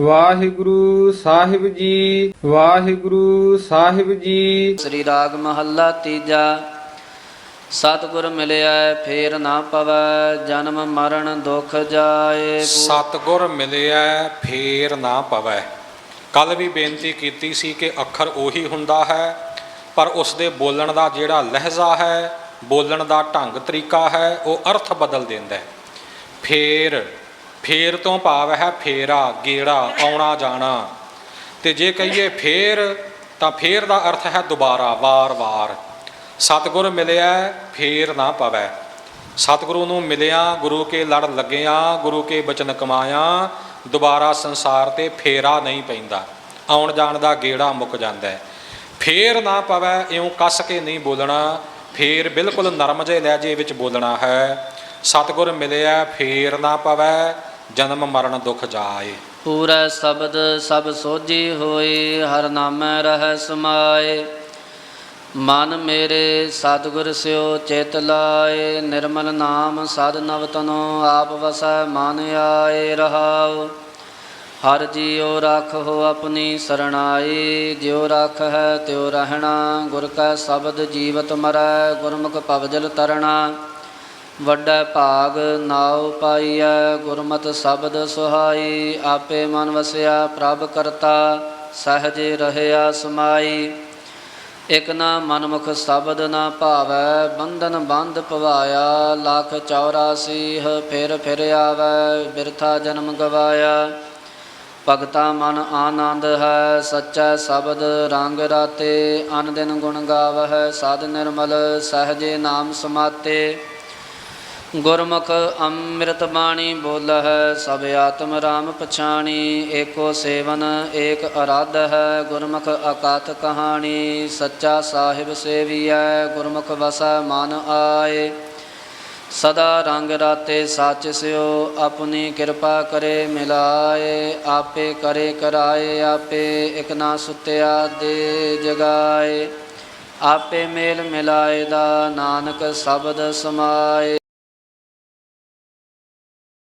ਵਾਹਿਗੁਰੂ ਸਾਹਿਬ ਜੀ ਵਾਹਿਗੁਰੂ ਸਾਹਿਬ ਜੀ। ਸ੍ਰੀ ਰਾਗ ਮਹੱਲਾ ਤੀਜਾ ਸਤਿਗੁਰ ਮਿਲਿਆ ਫੇਰ ਨਾ ਪਵੈ ਜਨਮ ਮਰਨ ਦੁਖ ਜਾਏ। ਸਤਗੁਰ ਮਿਲਿਆ ਫੇਰ ਨਾ ਪਵੈ। ਕੱਲ ਵੀ ਬੇਨਤੀ ਕੀਤੀ ਸੀ ਕਿ ਅੱਖਰ ਉਹੀ ਹੁੰਦਾ ਹੈ ਪਰ ਉਸ ਦੇ ਬੋਲਣ ਦਾ ਜਿਹੜਾ ਲਹਿਜ਼ਾ ਹੈ ਬੋਲਣ ਦਾ ਢੰਗ ਤਰੀਕਾ ਹੈ ਉਹ ਅਰਥ ਬਦਲ ਦਿੰਦਾ ਹੈ। ਫੇਰ ਫੇਰ ਤੋਂ ਭਾਵ ਹੈ ਫੇਰਾ, ਗੇੜਾ, ਆਉਣਾ ਜਾਣਾ। ਤੇ ਜੇ ਕਹੀਏ ਫੇਰ, ਤਾਂ ਫੇਰ ਦਾ ਅਰਥ ਹੈ ਦੁਬਾਰਾ, ਵਾਰ-ਵਾਰ। ਸਤਿਗੁਰ ਮਿਲਿਆ, ਫੇਰ ਨਾ ਪਵੈ ਸਤਿਗੁਰੂ ਨੂੰ ਮਿਲਿਆ, ਗੁਰੂ ਕੇ ਲੜ ਲੱਗਿਆ, ਗੁਰੂ ਕੇ ਬਚਨ ਕਮਾਇਆ, ਦੁਬਾਰਾ ਸੰਸਾਰ ਤੇ ਫੇਰਾ ਨਹੀਂ ਪੈਂਦਾ। ਆਉਣ ਜਾਣ ਦਾ ਗੇੜਾ ਮੁੱਕ ਜਾਂਦਾ ਹੈ। ਫੇਰ ਨਾ ਪਵੈ ਇਉਂ ਕੱਸ ਕੇ ਨਹੀਂ ਬੋਲਣਾ। ਫੇਰ ਬਿਲਕੁਲ ਨਰਮ ਜਿਹੇ ਲਹਿਜੇ ਵਿੱਚ ਬੋਲਣਾ ਹੈ। ਸਤਿਗੁਰ ਮਿਲਿਆ, ਫੇਰ ਨਾ ਪਵੈ ਜਨਮ ਮਰਨ ਦੁਖ ਜਾਏ। ਪੂਰਾ ਸ਼ਬਦ ਸਭ ਸੋਝੀ ਹੋਈ ਹਰ ਨਾਮੈ ਰਹਿ ਸਮਾਏ। ਮਨ ਮੇਰੇ ਸਤਿਗੁਰ ਸਿਓ ਚਿਤ ਲਾਏ, ਨਿਰਮਲ ਨਾਮ ਸਦ ਨਵ ਤਨੋ ਆਪ ਵਸੈ ਮਨ ਆਏ ਰਹਾਉ। ਹਰ ਜੀਉ ਰੱਖੋ ਆਪਣੀ ਸਰਣਾਈ, ਜਿਉ ਰੱਖ ਹੈ ਤਿਉ ਰਹਿਣਾ, ਗੁਰ ਕਾ ਸ਼ਬਦ ਜੀਵਤ ਮਰੈ, ਗੁਰਮੁਖ ਪਵਜਲ ਤਰਣਾ। ਵੱਡਾ ਭਾਗ ਨਾਉ ਪਾਈਐ, ਗੁਰਮਤਿ ਸ਼ਬਦ ਸੁਹਾਈ, ਆਪੇ ਮਨ ਵਸਿਆ ਪ੍ਰਭ ਕਰਤਾ, ਸਹਜੇ ਰਹਿਆ ਸਮਾਈ। ਇਕ ਨਾ ਮਨਮੁਖ ਸ਼ਬਦ ਨਾ ਭਾਵੈ, ਬੰਧਨ ਬੰਧ ਪਵਾਇਆ, ਲੱਖ 84 ਹ ਫਿਰ ਫਿਰ ਆਵੈ, ਬਿਰਥਾ ਜਨਮ ਗਵਾਇਆ। ਭਗਤਾ ਮਨ ਆਨੰਦ ਹੈ, ਸੱਚਾ ਸ਼ਬਦ ਰੰਗ ਰਾਤੇ, ਅਨ ਦਿਨ ਗੁਣ ਗਾਵਹਿ ਸਾਧ ਨਿਰਮਲ, ਸਹਜੇ ਨਾਮ ਸਮਾਤੇ। ਗੁਰਮੁਖ ਅੰਮ੍ਰਿਤ ਬਾਣੀ ਬੋਲਹਿ, ਸਭ ਆਤਮ ਰਾਮ ਪਛਾਣੀ, ਏਕੋ ਸੇਵਨ, ਏਕ ਅਰਾਧ ਹੈ ਗੁਰਮੁਖ ਅਕਾਤ ਕਹਾਣੀ, ਸੱਚਾ ਸਾਹਿਬ ਸੇਵੀਐ, ਗੁਰਮੁਖ ਵਸੈ ਮਨ ਆਏ। ਸਦਾ ਰੰਗ ਰਾਤੇ ਸੱਚ ਸਿਓ, ਆਪਣੀ ਕਿਰਪਾ ਕਰੇ ਮਿਲਾਏ। ਆਪੇ ਕਰੇ ਕਰਾਏ, ਆਪੇ ਇਕ ਨਾ ਸੁਤਿਆ ਦੇ ਜਗਾਏ। ਆਪੇ ਮੇਲ ਮਿਲਾਏ ਦਾ ਨਾਨਕ ਸ਼ਬਦ ਸਮਾਏ।